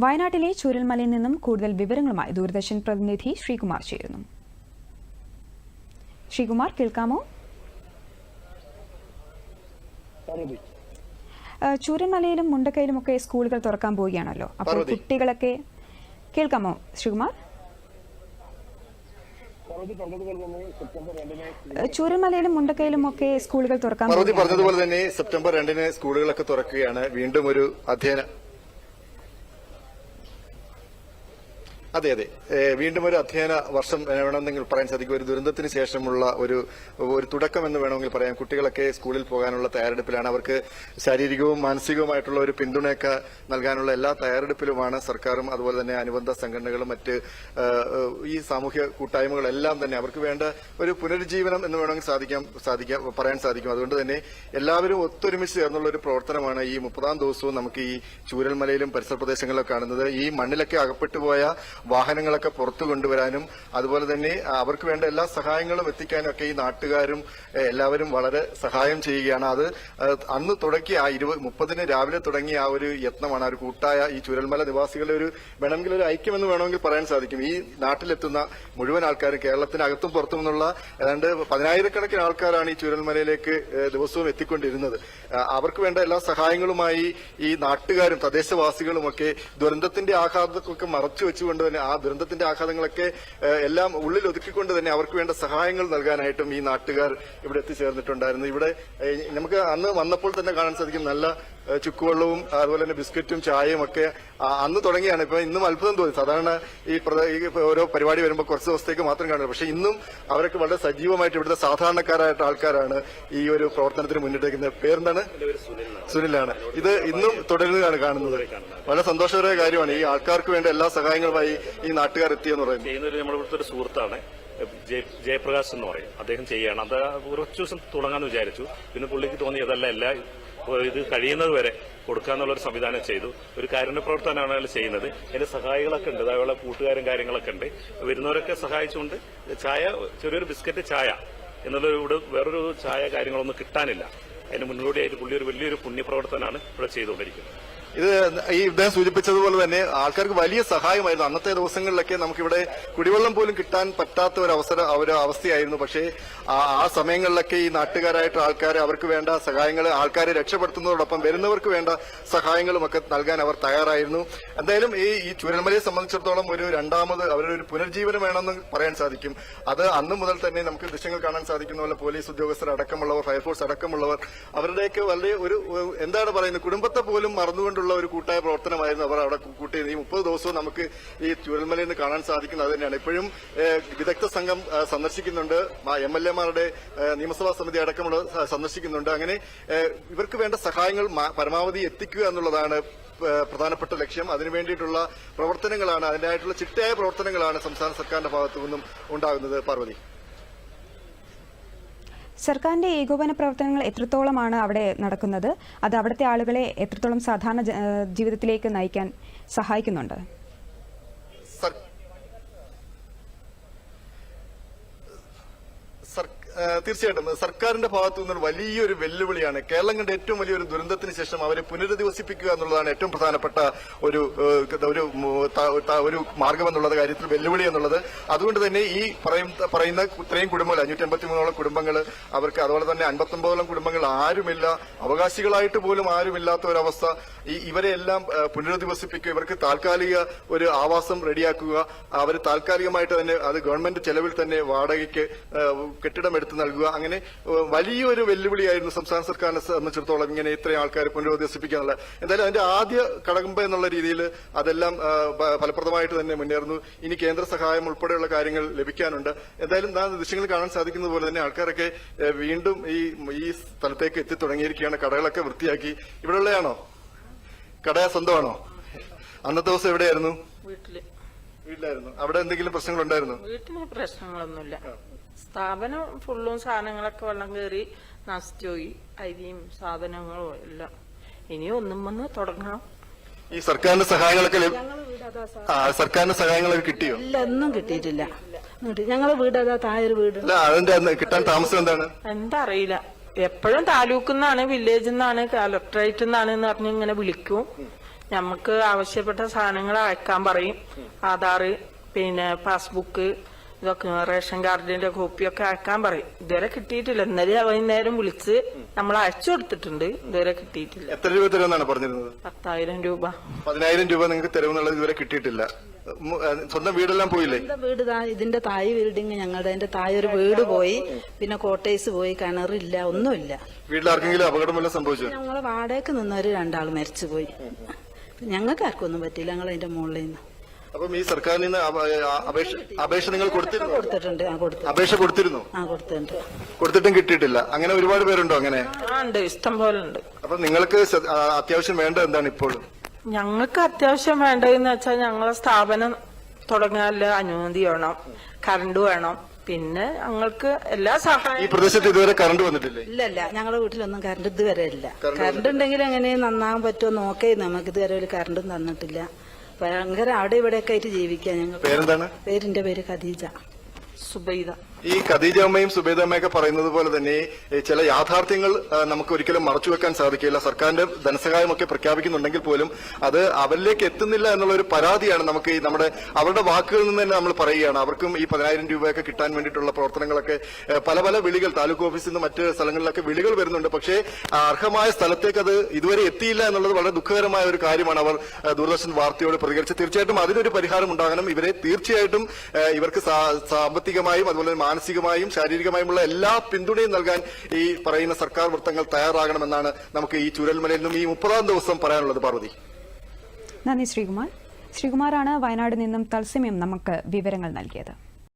വയനാട്ടിലെ ചൂരൽമലയിൽ നിന്നും കൂടുതൽ വിവരങ്ങളുമായി ദൂരദർശൻ പ്രതിനിധി ശ്രീകുമാർ ചേരുന്നു. ശ്രീകുമാർ കേൾക്കാമോ? ചൂരന്മലയിലും മുണ്ടക്കയിലുമൊക്കെ സ്കൂളുകൾ തുറക്കാൻ പോവുകയാണല്ലോ. അപ്പോൾ കുട്ടികളൊക്കെ കേൾക്കാമോ ശ്രീകുമാർ? ചൂരമലയിലും മുണ്ടക്കയിലും ഒക്കെ സ്കൂളുകൾ തുറക്കാൻ പറഞ്ഞതുപോലെ തന്നെ സെപ്റ്റംബർ രണ്ടിന് സ്കൂളുകളൊക്കെ തുറക്കുകയാണ്. വീണ്ടും ഒരു അധ്യയന അതെ അതെ. വീണ്ടും ഒരു അധ്യയന വർഷം വേണമെന്നെങ്കിൽ പറയാൻ സാധിക്കും. ഒരു ദുരന്തത്തിന് ശേഷമുള്ള ഒരു ഒരു തുടക്കം എന്ന് വേണമെങ്കിൽ പറയാം. കുട്ടികളൊക്കെ സ്കൂളിൽ പോകാനുള്ള തയ്യാറെടുപ്പിലാണ്. അവർക്ക് ശാരീരികവും മാനസികവുമായിട്ടുള്ള ഒരു പിന്തുണയൊക്കെ നൽകാനുള്ള എല്ലാ തയ്യാറെടുപ്പിലുമാണ് സർക്കാരും അതുപോലെ തന്നെ അനുബന്ധ സംഘടനകളും മറ്റ് ഈ സാമൂഹ്യ കൂട്ടായ്മകളെല്ലാം തന്നെ അവർക്ക് വേണ്ട ഒരു പുനരുജ്ജീവനം എന്ന് വേണമെങ്കിൽ സാധിക്കാം സാധിക്കാം പറയാൻ സാധിക്കും. അതുകൊണ്ട് തന്നെ എല്ലാവരും ഒത്തൊരുമിച്ച് ചേർന്നുള്ള ഒരു പ്രവർത്തനമാണ് ഈ മുപ്പതാം ദിവസവും നമുക്ക് ഈ ചൂരൽമലയിലും പരിസര പ്രദേശങ്ങളിലും കാണുന്നത്. ഈ മണ്ണിലൊക്കെ അകപ്പെട്ടു പോയ വാഹനങ്ങളൊക്കെ പുറത്തു കൊണ്ടുവരാനും അതുപോലെ തന്നെ അവർക്ക് വേണ്ട എല്ലാ സഹായങ്ങളും എത്തിക്കാനും ഒക്കെ ഈ നാട്ടുകാരും എല്ലാവരും വളരെ സഹായം ചെയ്യുകയാണ്. അത് അന്ന് തുടക്കി ആ ഇരുപത് മുപ്പതിന് രാവിലെ തുടങ്ങിയ ആ ഒരു യത്നമാണ് ഒരു കൂട്ടായ ഈ ചുരൽമല നിവാസികളുടെ ഒരു വേണമെങ്കിൽ ഒരു ഐക്യമെന്ന് വേണമെങ്കിൽ പറയാൻ സാധിക്കും. ഈ നാട്ടിലെത്തുന്ന മുഴുവൻ ആൾക്കാരും കേരളത്തിനകത്തും പുറത്തും നിന്നുള്ള ഏതാണ്ട് പതിനായിരക്കണക്കിന് ആൾക്കാരാണ് ഈ ചുരൽമലയിലേക്ക് ദിവസവും എത്തിക്കൊണ്ടിരുന്നത്. അവർക്ക് വേണ്ട എല്ലാ സഹായങ്ങളുമായി ഈ നാട്ടുകാരും തദ്ദേശവാസികളും ഒക്കെ ദുരന്തത്തിന്റെ ആഘാതമൊക്കെ മറച്ചു വെച്ചുകൊണ്ട് തന്നെ ആ ദുരന്തത്തിന്റെ ആഘാതങ്ങളൊക്കെ എല്ലാം ഉള്ളിൽ ഒതുക്കിക്കൊണ്ട് തന്നെ അവർക്ക് വേണ്ട സഹായങ്ങൾ നൽകാനായിട്ടും ഈ നാട്ടുകാർ ഇവിടെ എത്തിച്ചേർന്നിട്ടുണ്ടായിരുന്നു. ഇവിടെ നമുക്ക് അന്ന് വന്നപ്പോൾ തന്നെ കാണാൻ സാധിക്കും നല്ല ചുക്കുവെള്ളവും അതുപോലെ തന്നെ ബിസ്ക്കറ്റും ചായയും ഒക്കെ അന്ന് തുടങ്ങിയാണ്. ഇപ്പൊ ഇന്നും അത്ഭുതം തോന്നി. സാധാരണ ഈ ഓരോ പരിപാടി വരുമ്പോൾ കുറച്ച് ദിവസത്തേക്ക് മാത്രം കാണുന്നത്. പക്ഷെ ഇന്നും അവരൊക്കെ വളരെ സജീവമായിട്ട് ഇവിടുത്തെ സാധാരണക്കാരായിട്ട് ആൾക്കാരാണ് ഈ ഒരു പ്രവർത്തനത്തിന് മുന്നിട്ടേക്കുന്നത്. പേരെന്താണ്? സുനിലാണ്. ഇത് ഇന്നും തുടരുന്നതാണ് കാണുന്നത്. വളരെ സന്തോഷകരമായ കാര്യമാണ്. ഈ ആൾക്കാർക്ക് വേണ്ട എല്ലാ സഹായങ്ങളുമായി ഈ നാട്ടുകാർ എത്തിയെന്ന് പറയുന്നത്. സുഹൃത്താണ്. ജയപ്രകാശ് എന്ന് പറയും. അദ്ദേഹം ചെയ്യുകയാണ് അത് കുറച്ച് ദിവസം തുടങ്ങാന്ന് വിചാരിച്ചു. പിന്നെ പുള്ളിക്ക് തോന്നി അതല്ല എല്ലാ ഇത് കഴിയുന്നത് വരെ കൊടുക്കാന്നുള്ളൊരു സംവിധാനം ചെയ്തു. ഒരു കാരുണ്യ പ്രവർത്തനമാണ് അയാൾ ചെയ്യുന്നത്. അതിന്റെ സഹായികളൊക്കെ ഉണ്ട്. അതേപോലെ കൂട്ടുകാരും കാര്യങ്ങളൊക്കെ ഉണ്ട്. വരുന്നവരൊക്കെ സഹായിച്ചുകൊണ്ട് ചായ ചെറിയൊരു ബിസ്ക്കറ്റ് ചായ എന്നുള്ള ഇവിടെ വേറൊരു ചായ കാര്യങ്ങളൊന്നും കിട്ടാനില്ല. അതിന് മുന്നോടിയായിട്ട് പുള്ളി ഒരു വലിയൊരു പുണ്യപ്രവർത്തനമാണ് ഇവിടെ ചെയ്തുകൊണ്ടിരിക്കുന്നത്. ഇത് ഈ ഇദ്ദേഹം സൂചിപ്പിച്ചതുപോലെ തന്നെ ആൾക്കാർക്ക് വലിയ സഹായമായിരുന്നു. അന്നത്തെ ദിവസങ്ങളിലൊക്കെ നമുക്കിവിടെ കുടിവെള്ളം പോലും കിട്ടാൻ പറ്റാത്ത ഒരു അവസര ഒരു അവസ്ഥയായിരുന്നു. പക്ഷേ ആ സമയങ്ങളിലൊക്കെ ഈ നാട്ടുകാരായിട്ട് ആൾക്കാരെ അവർക്ക് വേണ്ട സഹായങ്ങൾ ആൾക്കാരെ രക്ഷപ്പെടുത്തുന്നതോടൊപ്പം വരുന്നവർക്ക് വേണ്ട സഹായങ്ങളും ഒക്കെ നൽകാൻ അവർ തയ്യാറായിരുന്നു. എന്തായാലും ഈ ഈ ചുരൽമലയെ സംബന്ധിച്ചിടത്തോളം ഒരു രണ്ടാമത് അവരുടെ ഒരു പുനർജീവനം വേണമെന്ന് പറയാൻ സാധിക്കും. അത് അന്ന് മുതൽ തന്നെ നമുക്ക് ദൃശ്യങ്ങൾ കാണാൻ സാധിക്കുന്ന പോലെ പോലീസ് ഉദ്യോഗസ്ഥർ അടക്കമുള്ളവർ ഫയർഫോഴ്സ് അടക്കമുള്ളവർ അവരുടെയൊക്കെ വളരെ ഒരു എന്താണ് പറയുന്നത് കുടുംബത്തെ പോലും മറന്നുകൊണ്ടുള്ള ഒരു കൂട്ടായ പ്രവർത്തനമായിരുന്നു അവർ അവിടെ കൂട്ടിയത്. ഈ മുപ്പത് ദിവസവും നമുക്ക് ഈ ചുരൽമലയിൽ നിന്ന് കാണാൻ സാധിക്കുന്നത് അത് തന്നെയാണ്. ഇപ്പോഴും വിദഗ്ധ സംഘം സന്ദർശിക്കുന്നുണ്ട്. എം എൽ എമാരുടെ നിയമസഭാ സമിതി അടക്കമുള്ള സന്ദർശിക്കുന്നുണ്ട്. അങ്ങനെ ഇവർക്ക് വേണ്ട സഹായങ്ങൾ പരമാവധി എത്തിക്കുക എന്നുള്ളതാണ് പ്രധാനപ്പെട്ട ലക്ഷ്യം. അതിനു വേണ്ടിയിട്ടുള്ള പ്രവർത്തനങ്ങളാണ് അതിനായിട്ടുള്ള ചിട്ടയായ പ്രവർത്തനങ്ങളാണ് സംസ്ഥാന സർക്കാരിന്റെ ഭാഗത്തു നിന്നും ഉണ്ടാകുന്നത്. പാർവതി. സർക്കാരിന്റെ ഏകോപന പ്രവർത്തനങ്ങൾ എത്രത്തോളമാണ് അവിടെ നടക്കുന്നത്? അത് അവിടുത്തെ ആളുകളെ എത്രത്തോളം സാധാരണ ജീവിതത്തിലേക്ക് നയിക്കാൻ സഹായിക്കുന്നുണ്ട്? തീർച്ചയായിട്ടും. സർക്കാരിന്റെ ഭാഗത്തു നിന്നൊരു വലിയൊരു വെല്ലുവിളിയാണ് കേരളം കണ്ട ഏറ്റവും വലിയൊരു ദുരന്തത്തിന് ശേഷം അവരെ പുനരധിവസിപ്പിക്കുക എന്നുള്ളതാണ് ഏറ്റവും പ്രധാനപ്പെട്ട ഒരു ഒരു മാർഗം എന്നുള്ളത് കാര്യത്തിൽ വെല്ലുവിളി എന്നുള്ളത്. അതുകൊണ്ട് തന്നെ ഈ പറയുന്ന ഇത്രയും കുടുംബങ്ങൾ അഞ്ഞൂറ്റി അമ്പത്തി മൂന്നോളം കുടുംബങ്ങൾ അവർക്ക് അതുപോലെ തന്നെ അൻപത്തൊമ്പതോളം കുടുംബങ്ങൾ ആരുമില്ല അവകാശികളായിട്ട് പോലും ആരുമില്ലാത്ത ഒരവസ്ഥ. ഈ ഇവരെല്ലാം പുനരധിവസിപ്പിക്കുക ഇവർക്ക് താൽക്കാലിക ഒരു ആവാസം റെഡിയാക്കുക അവർ താൽക്കാലികമായിട്ട് തന്നെ അത് ഗവൺമെന്റ് ചെലവിൽ തന്നെ വാടകയ്ക്ക് കെട്ടിടം എടുത്ത് നൽകുക. അങ്ങനെ വലിയൊരു വെല്ലുവിളിയായിരുന്നു സംസ്ഥാന സർക്കാരിനെ സംബന്ധിച്ചിടത്തോളം ഇങ്ങനെ ഇത്രയും ആൾക്കാരെ പുനരധിവസിപ്പിക്കാനുള്ള എന്തായാലും അതിന്റെ ആദ്യ കടകമ്പ എന്നുള്ള രീതിയിൽ അതെല്ലാം ഫലപ്രദമായിട്ട് തന്നെ മുന്നേറുന്നു. ഇനി കേന്ദ്ര സഹായം ഉൾപ്പെടെയുള്ള കാര്യങ്ങൾ ലഭിക്കാനുണ്ട്. എന്തായാലും നാ ദൃശ്യങ്ങൾ കാണാൻ സാധിക്കുന്ന പോലെ തന്നെ ആൾക്കാരൊക്കെ വീണ്ടും ഈ ഈ സ്ഥലത്തേക്ക് എത്തി തുടങ്ങിയിരിക്കുകയാണ്. കടകളൊക്കെ വൃത്തിയാക്കി. ഇവിടെ ഉള്ളതാണോ കട സ്വന്തമാണോ? അന്നത്തെ ദിവസം എവിടെയായിരുന്നു? വീട്ടിൽ. വീട്ടിലായിരുന്നു. അവിടെ എന്തെങ്കിലും പ്രശ്നങ്ങളുണ്ടായിരുന്നു? വീട്ടിൽ പ്രശ്നങ്ങളൊന്നുമില്ല. സ്ഥാപനം ഫുള്ളും സാധനങ്ങളൊക്കെ വെള്ളം കയറി നശിച്ചുപോയി അരിയും സാധനങ്ങളും എല്ലാം. ഇനി ഒന്നും വന്ന് തുടങ്ങണം ഈ സർക്കാരിന്റെ സഹായങ്ങളൊക്കെ സർക്കാരിന്റെ സഹായങ്ങളൊക്കെ കിട്ടിയോ? ഇല്ല ഒന്നും കിട്ടിയിട്ടില്ല. ഞങ്ങളെ വീട് അതാ താഴെ വീട്. അല്ല അതിന്റെ കിട്ടാൻ താമസം എന്താണ്? എന്താ അറിയില്ല എപ്പോഴും താലൂക്കിൽ നിന്നാണ് വില്ലേജിൽ നിന്നാണ് കലക്ടറേറ്റിൽ നിന്നാണ് എന്ന് പറഞ്ഞ് ഇങ്ങനെ വിളിക്കും. നമുക്ക് ആവശ്യപ്പെട്ട സാധനങ്ങൾ അയക്കാൻ പറയും. ആധാറ് പിന്നെ പാസ്ബുക്ക് ഇതൊക്കെ റേഷൻ കാർഡിന്റെ കോപ്പിയൊക്കെ അയക്കാൻ പറയും. ഇതുവരെ കിട്ടിയിട്ടില്ല. ഇന്നലെ വൈകുന്നേരം വിളിച്ച് നമ്മൾ അയച്ചു കൊടുത്തിട്ടുണ്ട്. ഇതുവരെ കിട്ടിയിട്ടില്ല. എത്ര രൂപ തരുമെന്നാണ് പറഞ്ഞിരുന്നത്? പത്തായിരം രൂപ. പതിനായിരം രൂപ നിങ്ങൾക്ക് തരുമെന്നുള്ളത് ഇതുവരെ കിട്ടിയിട്ടില്ല. സ്വന്തം വീടെല്ലാം പോയില്ലേ? വീട് ഇതിന്റെ തായ് ബിൽഡിങ് ഞങ്ങളുടെ അതിന്റെ താഴെ ഒരു വീട് പോയി. പിന്നെ കോട്ടേഴ്സ് പോയി. കിണറില്ല. ഒന്നുമില്ല. വീട്ടിൽ ആർക്കെങ്കിലും അപകടം വല്ലതും സംഭവിച്ചു? ഞങ്ങൾ വാടകയ്ക്ക് നിന്നവര് രണ്ടാൾ മരിച്ചു പോയി ഞങ്ങൾക്ക് ആർക്കൊന്നും പറ്റില്ല ഞങ്ങൾ അതിന്റെ മുകളിൽ നിന്ന്. അപ്പം ഈ സർക്കാരിൽ നിന്ന് അപേക്ഷ അപേക്ഷ നിങ്ങൾ കൊടുത്തിരുന്നു? കൊടുത്തിട്ടുണ്ട് ആ കൊടുത്തു അപേക്ഷ കൊടുത്തിരുന്നു? ആ കൊടുത്തിട്ടുണ്ട്. കൊടുത്തിട്ടും കിട്ടിയിട്ടില്ല. അങ്ങനെ ഒരുപാട് പേരുണ്ടോ അങ്ങനെ? ആ ഉണ്ട്. ഇഷ്ടം പോലെ ഉണ്ട്. അപ്പൊ നിങ്ങൾക്ക് സ- ആ, അത്യാവശ്യം വേണ്ട എന്താണ് ഇപ്പോൾ ഞങ്ങൾക്ക് അത്യാവശ്യം വേണ്ടതെന്ന് വെച്ചാൽ ഞങ്ങളെ സ്ഥാപനം തുടങ്ങാനുള്ള അനുമതി വേണം കറണ്ട് വേണം. പിന്നെ ഞങ്ങൾക്ക് എല്ലാ സഹായം ഈ സഹായം പ്രദേശത്ത് ഇതുവരെ കറണ്ട് വന്നിട്ടില്ലേ? ഇല്ല ഇല്ല. ഞങ്ങളുടെ വീട്ടിലൊന്നും കറണ്ട് ഇതുവരെ ഇല്ല. കറണ്ട് ഉണ്ടെങ്കിൽ എങ്ങനെ നന്നാകാൻ പറ്റുമോ നോക്കേ നമുക്ക് ഇതുവരെ ഒരു കറണ്ടും തന്നിട്ടില്ല. ഭയങ്കര അവിടെ ഇവിടെയൊക്കെ ആയിട്ട് ജീവിക്കാം ഞങ്ങൾ പേരെന്താണ്? പേരിന്റെ പേര് ഖദീജ. സുബൈദ. ഈ ഖദീജ അമ്മയും സുബേദ അമ്മയൊക്കെ പറയുന്നത് പോലെ തന്നെ ചില യാഥാർത്ഥ്യങ്ങൾ നമുക്ക് ഒരിക്കലും മറച്ചുവെക്കാൻ സാധിക്കില്ല. സർക്കാരിന്റെ ധനസഹായമൊക്കെ പ്രഖ്യാപിക്കുന്നുണ്ടെങ്കിൽ പോലും അത് അവരിലേക്ക് എത്തുന്നില്ല എന്നുള്ള ഒരു പരാതിയാണ് നമുക്ക് ഈ നമ്മുടെ അവരുടെ വാക്കുകളിൽ നിന്ന് തന്നെ നമ്മൾ പറയുകയാണ്. അവർക്കും ഈ പതിനായിരം രൂപയൊക്കെ കിട്ടാൻ വേണ്ടിയിട്ടുള്ള പ്രവർത്തനങ്ങളൊക്കെ പല പല വിളികൾ താലൂക്ക് ഓഫീസിൽ നിന്ന് മറ്റ് സ്ഥലങ്ങളിലൊക്കെ വിളികൾ വരുന്നുണ്ട്. പക്ഷേ അർഹമായ സ്ഥലത്തേക്ക് അത് ഇതുവരെ എത്തിയില്ല എന്നുള്ളത് വളരെ ദുഃഖകരമായ ഒരു കാര്യമാണ് അവർ ദൂരദർശൻ വാർത്തയോട് പ്രതികരിച്ചത്. തീർച്ചയായിട്ടും അതിനൊരു പരിഹാരം ഉണ്ടാകണം. ഇവരെ തീർച്ചയായിട്ടും ഇവർക്ക് സാമ്പത്തികമായും അതുപോലെ മാനസികമായും ശാരീരികമായുമുള്ള എല്ലാ പിന്തുണയും നൽകാൻ ഈ പറയുന്ന സർക്കാർ വൃത്തങ്ങൾ തയ്യാറാകണമെന്നാണ് നമുക്ക് ഈ ചുരൽമലയിൽ നിന്നും ഈ മുപ്പതാം ദിവസം പറയാനുള്ളത് പാർവതി. നന്ദി ശ്രീകുമാർ. ശ്രീകുമാറാണ് വയനാട് നിന്നും തത്സമയം നമുക്ക് വിവരങ്ങൾ നൽകിയത്.